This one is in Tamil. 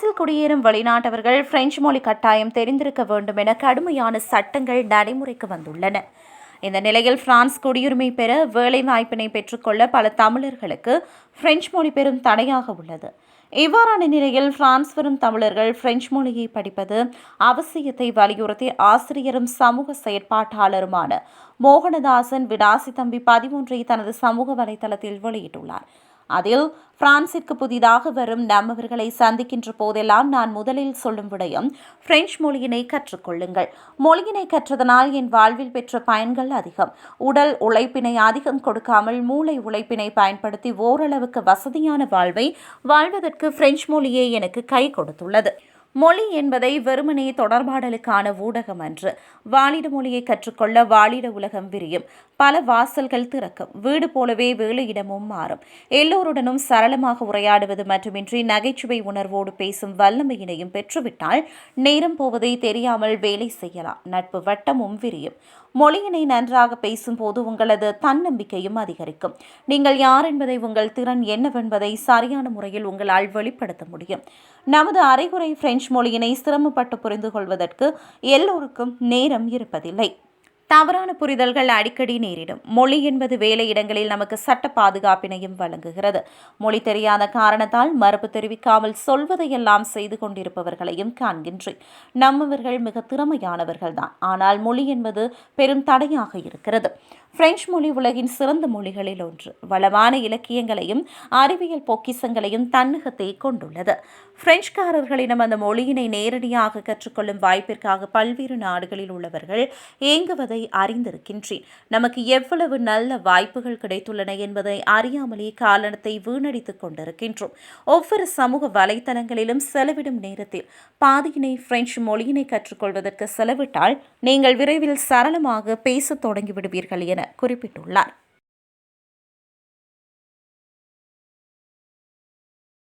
பிரான்சில் குடியேறும் வெளிநாட்டவர்கள் பிரெஞ்சு மொழி கட்டாயம் தெரிந்திருக்க வேண்டும் என கடுமையான சட்டங்கள் நடைமுறைக்கு வந்துள்ளன. இந்த நிலையில் பிரான்ஸ் குடியுரிமை பெற வேலைவாய்ப்பினை பெற்றுக்கொள்ள பல தமிழர்களுக்கு பிரெஞ்சு மொழி பெரும் தடையாக உள்ளது. இவ்வாறான நிலையில் பிரான்ஸ் வரும் தமிழர்கள் பிரெஞ்சு மொழியை படிப்பது அவசியத்தை வலியுறுத்தி ஆசிரியரும் சமூக செயற்பாட்டாளருமான மோகனதாசன் விடாசி தம்பி பதிமூன்றை தனது சமூக வலைதளத்தில் வெளியிட்டுள்ளார். அதில் பிரான்சிற்கு புதிதாக வரும் நம்மவர்களை சந்திக்கின்ற போதெல்லாம் நான் முதலில் சொல்லும் விடயம் பிரெஞ்சு மொழியினை கற்றுக்கொள்ளுங்கள். மொழியினை கற்றதனால் என் வாழ்வில் பெற்ற பயன்கள் அதிகம். உடல் உழைப்பினை அதிகம் கொடுக்காமல் மூளை உழைப்பினை பயன்படுத்தி ஓரளவுக்கு வசதியான வாழ்வை வாழ்வதற்கு பிரெஞ்சு மொழியே எனக்கு கை கொடுத்துள்ளது. மொழி என்பதை வெறுமனே தொடர்பாடலுக்கான ஊடகம் அன்று. வாலிட மொழியை கற்றுக்கொள்ள வாழிட உலகம் விரியும். பல வாசல்கள் திறக்கும். வீடு போலவே வேலையிடமும் மாறும். எல்லோருடனும் சரளமாக உரையாடுவது மட்டுமின்றி நகைச்சுவை உணர்வோடு பேசும் வல்லமையினையும் பெற்றுவிட்டால் நேரம் போவதை தெரியாமல் வேலை செய்யலாம். நட்பு வட்டமும் விரியும். மொழியினை நன்றாக பேசும்போது உங்களது தன்னம்பிக்கையும் அதிகரிக்கும். நீங்கள் யார் என்பதை உங்கள் திறன் என்னவென்பதை சரியான முறையில் உங்களால் வெளிப்படுத்த முடியும். நமது அரைகுறை பிரெஞ்சு மொழியினை சிரமப்பட்டு புரிந்து கொள்வதற்கு எல்லோருக்கும் நேரம் இருப்பதில்லை. தவறான புரிதல்கள் அடிக்கடி நேரிடும். மொழி என்பது வேலையிடங்களில் நமக்கு சட்ட பாதுகாப்பினையும் வழங்குகிறது. மொழி தெரியாத காரணத்தால் மறுப்பு தெரிவிக்காமல் சொல்வதையெல்லாம் செய்து கொண்டிருப்பவர்களையும் காண்கின்றேன். நம்மவர்கள் மிக திறமையானவர்கள்தான். ஆனால் மொழி என்பது பெரும் தடையாக இருக்கிறது. பிரெஞ்சு மொழி உலகின் சிறந்த மொழிகளில் ஒன்று. வளமான இலக்கியங்களையும் அறிவியல் பொக்கிசங்களையும் தன்னகத்தை கொண்டுள்ளது. பிரெஞ்சுக்காரர்களிடம் அந்த மொழியினை நேரடியாக கற்றுக்கொள்ளும் வாய்ப்பிற்காக பல்வேறு நாடுகளில் உள்ளவர்கள் ஏங்குவதை அறிந்திருக்கின்றேன். நமக்கு எவ்வளவு நல்ல வாய்ப்புகள் கிடைத்துள்ளன என்பதை அறியாமலே காலனத்தை வீணடித்துக் கொண்டிருக்கின்றோம். ஒவ்வொரு சமூக வலைத்தளங்களிலும் செலவிடும் நேரத்தில் பாதியினை பிரெஞ்சு மொழியினை கற்றுக்கொள்வதற்கு செலவிட்டால் நீங்கள் விரைவில் சரளமாக பேசத் தொடங்கிவிடுவீர்கள் என குறிப்பிட்டுள்ளார்.